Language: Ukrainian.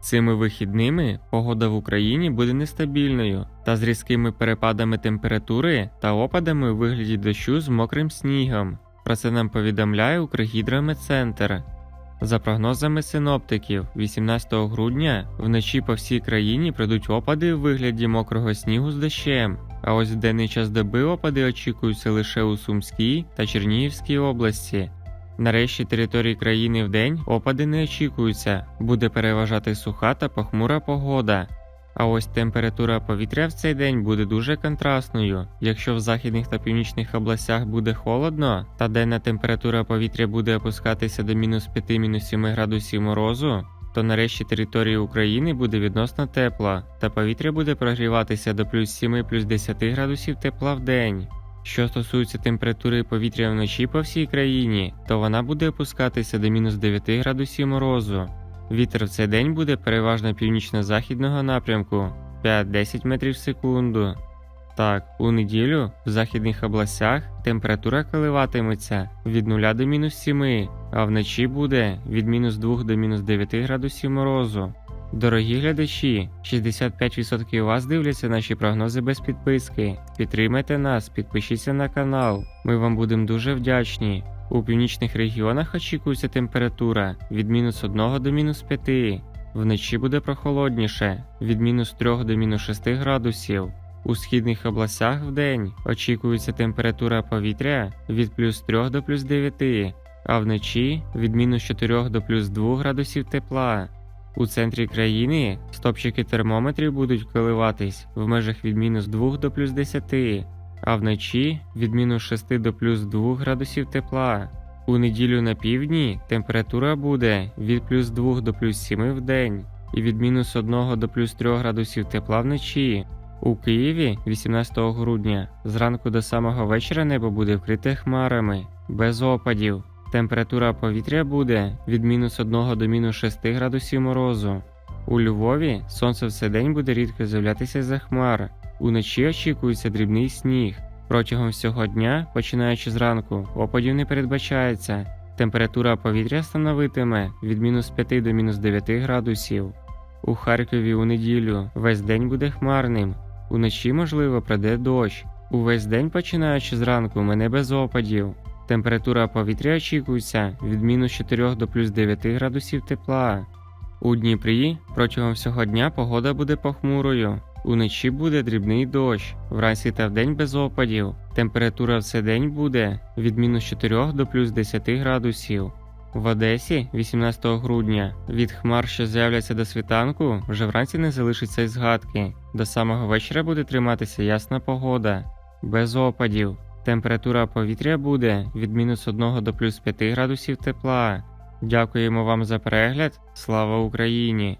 Цими вихідними погода в Україні буде нестабільною та з різкими перепадами температури та опадами у вигляді дощу з мокрим снігом. Про це нам повідомляє Укргідрометцентр. За прогнозами синоптиків, 18 грудня вночі по всій країні прийдуть опади у вигляді мокрого снігу з дощем. А ось в денний час доби опади очікуються лише у Сумській та Чернігівській області. Нарешті території країни вдень опади не очікуються, буде переважати суха та похмура погода. А ось температура повітря в цей день буде дуже контрастною. Якщо в західних та північних областях буде холодно, та денна температура повітря буде опускатися до мінус 5-7 градусів морозу, то нарешті території України буде відносно тепла, та повітря буде прогріватися до плюс 7 плюс 10 градусів тепла в день. Що стосується температури повітря вночі по всій країні, то вона буде опускатися до мінус 9 градусів морозу. Вітер в цей день буде переважно північно-західного напрямку 5-10 метрів в секунду. Так, у неділю в західних областях температура коливатиметься від 0 до мінус 7, а вночі буде від мінус 2 до мінус 9 градусів морозу. Дорогі глядачі, 65% вас дивляться наші прогнози без підписки. Підтримайте нас, підпишіться на канал. Ми вам будемо дуже вдячні. У північних регіонах очікується температура від мінус 1 до мінус 5. Вночі буде прохолодніше від мінус 3 до мінус 6 градусів. У східних областях вдень очікується температура повітря від плюс 3 до плюс 9, а вночі від мінус 4 до плюс 2 градусів тепла. У центрі країни стопчики термометрів будуть коливатись в межах від мінус 2 до плюс 10, а вночі від мінус 6 до плюс 2 градусів тепла. У неділю на півдні температура буде від плюс 2 до плюс 7 в день і від мінус 1 до плюс 3 градусів тепла вночі. У Києві 18 грудня зранку до самого вечора небо буде вкрите хмарами, без опадів. Температура повітря буде від мінус 1 до мінус 6 градусів морозу. У Львові сонце в цей день буде рідко з'являтися за хмар. Уночі очікується дрібний сніг. Протягом всього дня, починаючи зранку, опадів не передбачається. Температура повітря становитиме від мінус 5 до мінус 9 градусів. У Харкові у неділю весь день буде хмарним. Уночі, можливо, прийде дощ. Увесь день, починаючи зранку, мене без опадів. Температура повітря очікується від мінус 4 до плюс 9 градусів тепла. У Дніпрі протягом всього дня погода буде похмурою. Уночі буде дрібний дощ, вранці та вдень без опадів. Температура в цей день буде від мінус 4 до плюс 10 градусів. В Одесі 18 грудня від хмар, що з'являться до світанку, вже вранці не залишиться й згадки. До самого вечора буде триматися ясна погода, без опадів. Температура повітря буде від мінус 1 до плюс 5 градусів тепла. Дякуємо вам за перегляд. Слава Україні!